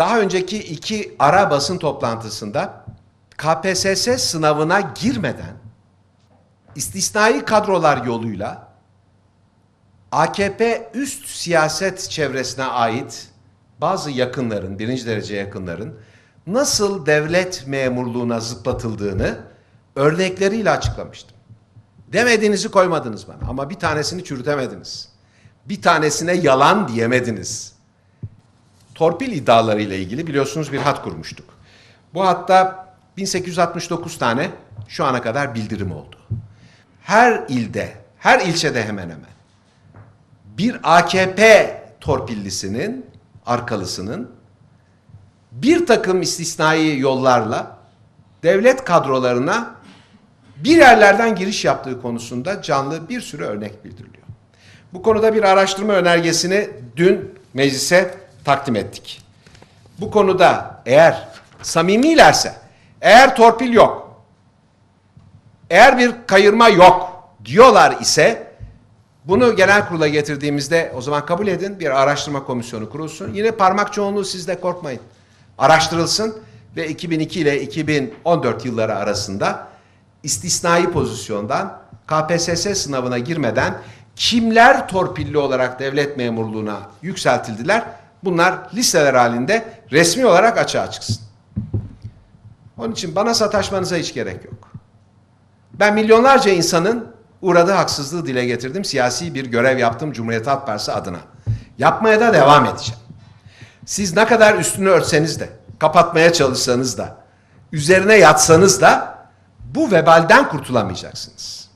Daha önceki iki ara basın toplantısında KPSS sınavına girmeden istisnai kadrolar yoluyla AKP üst siyaset çevresine ait bazı yakınların, birinci derece yakınların nasıl devlet memurluğuna zıplatıldığını örnekleriyle açıklamıştım. Demediğinizi koymadınız bana ama bir tanesini çürütemediniz. Bir tanesine yalan diyemediniz. Torpil iddialarıyla ilgili biliyorsunuz bir hat kurmuştuk. Bu hatta 1869 tane şu ana kadar bildirim oldu. Her ilde, her ilçede hemen hemen bir AKP torpillisinin, arkalısının bir takım istisnai yollarla devlet kadrolarına bir yerlerden giriş yaptığı konusunda canlı bir sürü örnek bildiriliyor. Bu konuda bir araştırma önergesini dün meclise takdim ettik. Bu konuda eğer samimilerse, eğer torpil yok, eğer bir kayırma yok diyorlar ise bunu genel kurula getirdiğimizde o zaman kabul edin bir araştırma komisyonu kurulsun. Yine parmak çoğunluğu sizde korkmayın. Araştırılsın ve 2002 ile 2014 yılları arasında istisnai pozisyondan KPSS sınavına girmeden kimler torpilli olarak devlet memurluğuna yükseltildiler? Bunlar listeler halinde resmi olarak açığa çıksın. Onun için bana sataşmanıza hiç gerek yok. Ben milyonlarca insanın uğradığı haksızlığı dile getirdim. Siyasi bir görev yaptım Cumhuriyet Halk Partisi adına. Yapmaya da devam edeceğim. Siz ne kadar üstünü örtseniz de, kapatmaya çalışsanız da, üzerine yatsanız da bu vebalden kurtulamayacaksınız.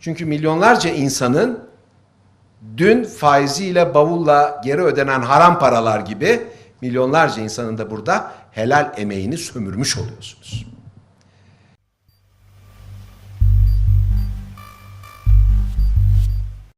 Çünkü milyonlarca insanın dün faiziyle bavulla geri ödenen haram paralar gibi milyonlarca insanın da burada helal emeğini sömürmüş oluyorsunuz.